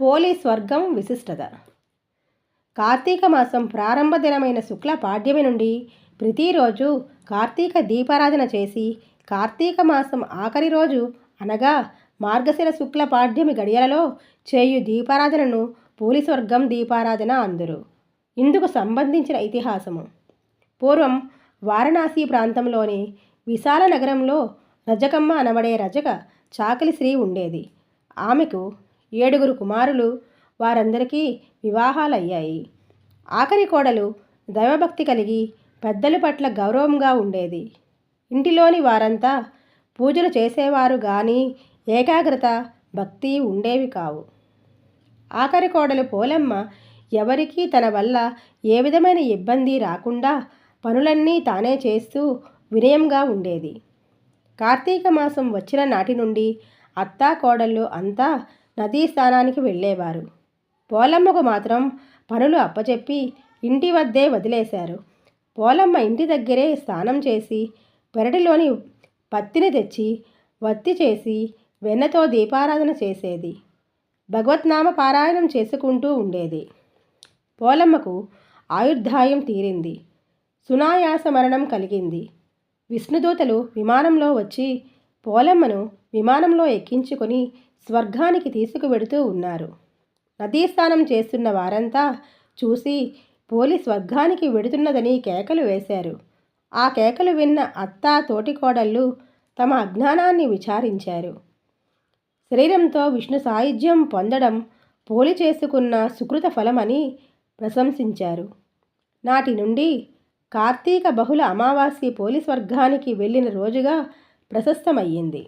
Police స్వర్గం విశిష్టత. కార్తీక మాసం ప్రారంభ దినమైన శుక్ల పాడ్యమి నుండి ప్రతిరోజు కార్తీక దీపారాధన చేసి కార్తీక మాసం ఆఖరి రోజు అనగా మార్గశిర శుక్ల పాడ్యమి గడియలలో చేయు దీపారాధనను పోలీస్వర్గం దీపారాధన అందురు. ఇందుకు సంబంధించిన ఇతిహాసము. పూర్వం వారణాసి ప్రాంతంలోని విశాల నగరంలో రజకమ్మ అనబడే రజక చాకలి స్త్రీ ఉండేది. ఆమెకు ఏడుగురు కుమారులు వారందరికీ వివాహాలయ్యాయి. ఆఖరి కోడలు దైవభక్తి కలిగి పెద్దల పట్ల గౌరవంగా ఉండేది. ఇంటిలోని వారంతా పూజలు చేసేవారు కానీ ఏకాగ్రత భక్తి ఉండేవి కావు. ఆఖరి కోడలు పోలమ్మ ఎవరికీ తన వల్ల ఏ విధమైన ఇబ్బంది రాకుండా పనులన్నీ తానే చేస్తూ వినయంగా ఉండేది. కార్తీక మాసం వచ్చిన నాటి నుండి అత్తా కోడళ్ళు అంతా నదీ స్నానానికి వెళ్ళేవారు. పోలమ్మకు మాత్రం పనులు అప్పచెప్పి ఇంటి వద్దే వదిలేశారు. పోలమ్మ ఇంటి దగ్గరే స్నానం చేసి పెరటిలోని పత్తిని తెచ్చి వత్తి చేసి వెన్నతో దీపారాధన చేసేది. భగవత్నామ పారాయణం చేసుకుంటూ ఉండేది. పోలమ్మకు ఆయుర్ధాయం తీరింది. సునాయాస మరణం కలిగింది. విష్ణుదూతలు విమానంలో వచ్చి పోలమ్మను విమానంలో ఎక్కించుకొని స్వర్గానికి తీసుకువెడుతూ ఉన్నారు. నదీ స్నానం చేస్తున్న వారంతా చూసి పోలి స్వర్గానికి వెడుతున్నదని కేకలు వేశారు. ఆ కేకలు విన్న అత్త తోటికోడళ్ళు తమ అజ్ఞానాన్ని విచారించారు. శరీరంతో విష్ణు సాయుధ్యం పొందడం పోలి చేసుకున్న సుకృత ఫలమని ప్రశంసించారు. నాటి నుండి కార్తీక బహుళ అమావాస్య పోలి స్వర్గానికి వెళ్ళిన రోజుగా ప్రశస్తమయ్యింది.